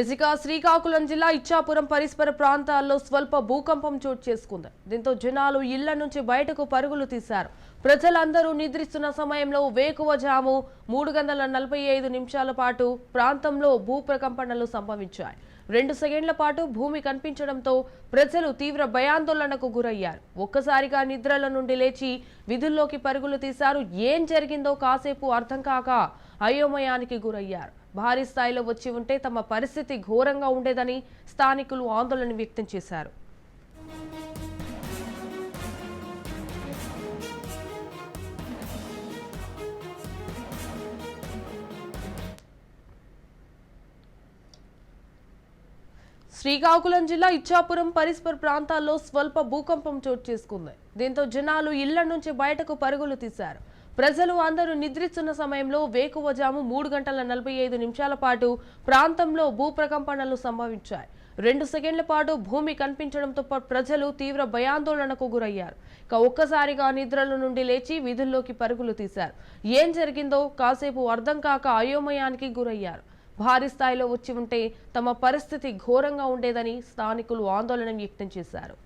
ఇసుక శ్రీకాకుళం జిల్లా ఇచ్చాపురం పరిసర ప్రాంతాల్లో స్వల్ప భూకంపం చోటు చేసుకుంది. దీంతో జనాలు ఇళ్ళ నుంచి బయటకు పరుగులు తీశారు. ప్రజలందరూ నిద్రిస్తున్న సమయంలో వేకువజాము మూడు గంటల నలభై ఐదు నిమిషాల పాటు ప్రాంతంలో భూ ప్రకంపనలు సంభవించాయి. రెండు సెకండ్ల పాటు భూమి కనిపించడంతో ప్రజలు తీవ్ర భయాందోళనకు గురయ్యారు. ఒక్కసారిగా నిద్రల నుండి లేచి విధుల్లోకి పరుగులు తీశారు. ఏం జరిగిందో కాసేపు అర్థం కాక అయోమయానికి గురయ్యారు. భారీ స్థాయిలో వచ్చి ఉంటే తమ పరిస్థితి ఘోరంగా ఉండేదని స్థానికులు ఆందోళన వ్యక్తం చేశారు. శ్రీకాకుళం జిల్లా ఇచ్చాపురం పరిస్పర్ ప్రాంతాల్లో స్వల్ప భూకంపం చోటు చేసుకుంది. దీంతో జనాలు ఇళ్ళ నుంచి బయటకు పరుగులు తీశారు. ప్రజలు అందరూ నిద్రిస్తున్న సమయంలో వేకువజాము మూడు గంటల నలభై ఐదు నిమిషాల పాటు ప్రాంతంలో భూ ప్రకంపనలు సంభవించాయి. రెండు సెకండ్ల పాటు భూమి కనిపించడంతో ప్రజలు తీవ్ర భయాందోళనకు గురయ్యారు. ఇక ఒక్కసారిగా నిద్రల నుండి లేచి విధుల్లోకి పరుగులు తీశారు. ఏం జరిగిందో కాసేపు అర్థం కాక అయోమయానికి గురయ్యారు. భారీ స్థాయిలో వచ్చి ఉంటే తమ పరిస్థితి ఘోరంగా ఉండేదని స్థానికులు ఆందోళన వ్యక్తం చేశారు.